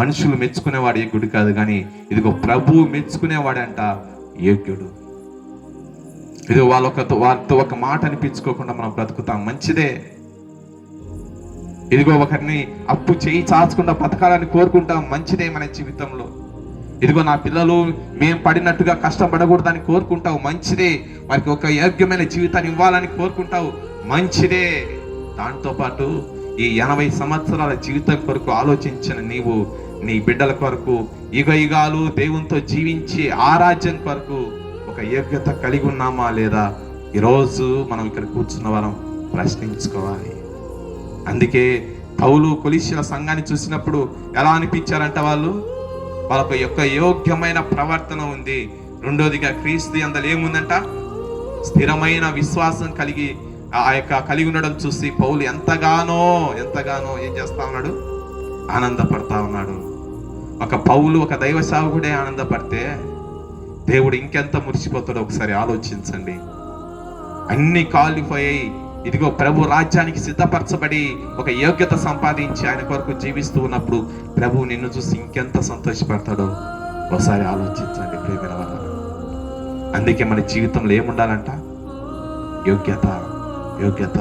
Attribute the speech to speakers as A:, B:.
A: మనుషులు మెచ్చుకునేవాడు యోగ్యుడు కాదు కానీ ఇదిగో ప్రభువు మెచ్చుకునేవాడంట యోగ్యుడు. ఇది వాళ్ళొక వారితో ఒక మాట అనిపించుకోకుండా మనం బ్రతుకుతాం. మంచిదే. ఇదిగో ఒకరిని అప్పు చేయి చాచకుండా బతకాలని కోరుకుంటాం. మంచిదే మన జీవితంలో. ఇదిగో నా పిల్లలు మేము పడినట్టుగా కష్టపడకూడదని కోరుకుంటావు. మంచిదే. వారికి ఒక యోగ్యమైన జీవితాన్ని ఇవ్వాలని కోరుకుంటావు. మంచిదే. దాంతో పాటు ఈ ఎనభై సంవత్సరాల జీవితం కొరకు ఆలోచించిన నీవు నీ బిడ్డల కొరకు యుగ యుగాలు దేవునితో జీవించి ఆరాధ్యం కొరకు ఒక యోగ్యత కలిగి ఉన్నామా లేదా? ఈరోజు మనం ఇక్కడ కూర్చున్న వారం ప్రశ్నించుకోవాలి. అందుకే పౌలు కొలిసిన సంఘాన్ని చూసినప్పుడు ఎలా అనిపించారంట వాళ్ళు? వాళ్ళకు యొక్క యోగ్యమైన ప్రవర్తన ఉంది. రెండోదిగా క్రీస్తు అందలు ఏముందంట? స్థిరమైన విశ్వాసం కలిగి ఆ యొక్క కలిగి ఉండడం చూసి పౌలు ఎంతగానో ఎంతగానో ఏం చేస్తా ఉన్నాడు? ఆనందపడతా ఉన్నాడు. ఒక పౌలు ఒక దైవ సేవకుడే ఆనందపడితే దేవుడు ఇంకెంత మురిసిపోతాడో ఒకసారి ఆలోచించండి. అన్ని క్వాలిఫై అయ్యి ఇదిగో ప్రభు రాజ్యానికి సిద్ధపరచబడి ఒక యోగ్యత సంపాదించి ఆయన కొరకు జీవిస్తూ ఉన్నప్పుడు ప్రభు నిన్ను చూసి ఇంకెంత సంతోషపడతాడో ఒకసారి ఆలోచించండి ప్రేమిన వల్ల అందుకే మన జీవితంలో ఏముండాలంట? యోగ్యత. యోగ్యత